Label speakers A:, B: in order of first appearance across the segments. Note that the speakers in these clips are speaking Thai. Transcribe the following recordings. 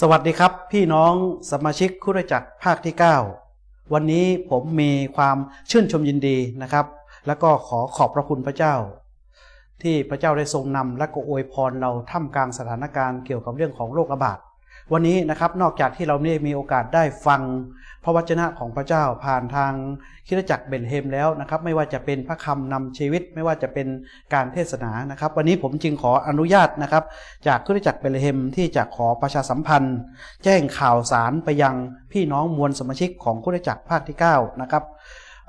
A: สวัสดีครับ พี่น้องสมาชิกคุรจักรภาคที่ 9 วันนี้ผมมีความชื่นชมยินดีนะครับ แล้วก็ขอขอบพระคุณพระเจ้า ที่พระเจ้าได้ทรงนำและก็อวยพรเราท่ามกลางสถานการณ์เกี่ยวกับเรื่องของโรคระบาด วันนี้นะครับนอกจากที่เราได้มีโอกาสได้ฟังพระวจนะของพระเจ้าผ่านทางคริสตจักรเบนเฮมแล้วนะครับ ไม่ว่าจะเป็นพระคำนำชีวิต ไม่ว่าจะเป็นการเทศนานะครับ วันนี้ผมจึงขออนุญาตนะครับ จากคริสตจักรเบนเฮมที่จะขอประชาสัมพันธ์ แจ้งข่าวสารไปยังพี่น้องมวลสมาชิกของคริสตจักรภาคที่9นะครับ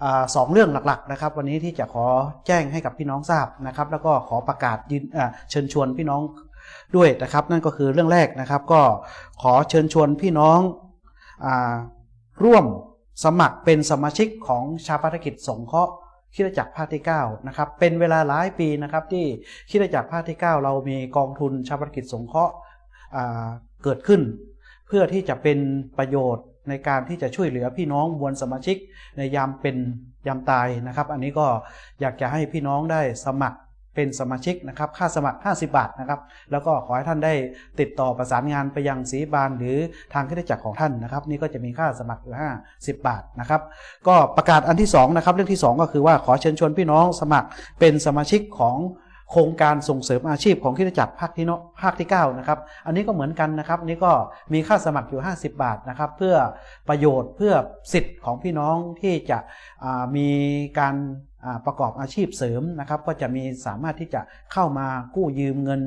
A: อสองเรื่องหลักๆนะครับ วันนี้ที่จะขอแจ้งให้กับพี่น้องทราบนะครับ แล้วก็ขอประกาศยืนเชิญชวนพี่น้อง ด้วยนะครับ นั่นก็คือเรื่องแรกนะครับ ก็ขอเชิญชวนพี่น้องอร่วมสมัครเป็นสมาชิกของชาปนกิจสงเคราะห์คิดจักรภาคที่9นะครับเป็นเวลาหลายปีนะครับที่คิดจักรภาคที่ 9 เรามีกองทุนชาปนกิจสงเคราะห์เกิดขึ้น เพื่อที่จะเป็นประโยชน์ในการที่จะช่วยเหลือพี่น้องมวลสมาชิกในยามเป็นยามตายนะครับ อันนี้ก็อยากจะให้พี่น้องได้สมัคร เป็นสมาชิกนะครับ ค่าสมัคร 50 บาทนะครับ แล้วก็ขอให้ท่านได้ติดต่อประสานงานไปยังสีบานหรือทางคริสตจักรของท่านนะครับ นี่ก็จะมีค่าสมัครอยู่50 บาทนะครับ ก็ประกาศอันที่สองนะครับเรื่องที่สองก็คือว่าขอเชิญชวนพี่น้องสมัครเป็นสมาชิกของโครงการส่งเสริมอาชีพของคริสตจักรภาคที่เนาะภาคที่9นะครับ อันนี้ก็เหมือนกันนะครับ นี่ก็มีค่าสมัครอยู่ 50 บาทนะครับ เพื่อประโยชน์เพื่อสิทธิ์ของพี่น้องที่จะมีการ ประกอบอาชีพเสริมนะครับ ก็จะมีสามารถที่จะเข้ามากู้ยืมเงิน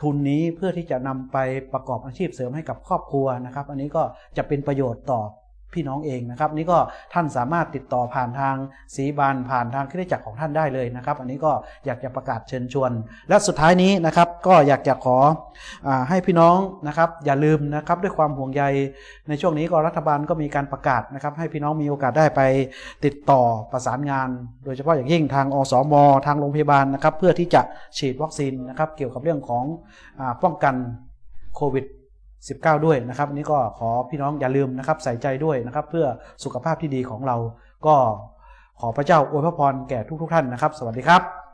A: ทุนนี้เพื่อที่จะนำไปประกอบอาชีพเสริมให้กับครอบครัวนะครับ อันนี้ก็จะเป็นประโยชน์ต่อ พี่น้องเองนะครับ นี่ก็ท่านสามารถติดต่อผ่านทางสีบานผ่านทางคริสตจักรของท่านได้เลยนะครับ อันนี้ก็อยากจะประกาศเชิญชวน และสุดท้ายนี้นะครับก็อยากจะขออให้พี่น้องนะครับ อย่าลืมนะครับด้วยความห่วงใยในช่วงนี้ก็รัฐบาลก็มีการประกาศนะครับ ให้พี่น้องมีโอกาสได้ไปติดต่อประสานงาน โดยเฉพาะอย่างยิ่งทางอสม ทางโรงพยาบาลนะครับ เพื่อที่จะฉีดวัคซีนนะครับ เกี่ยวกับเรื่องของอป้องกันโควิด 19 ด้วยนะครับอันนี้ก็ขอพี่น้องอย่าลืมนะครับใส่ใจด้วยนะครับ เพื่อสุขภาพที่ดีของเราก็ขอพระเจ้าอวยพระพรแก่ทุกๆท่านนะครับ สวัสดีครับ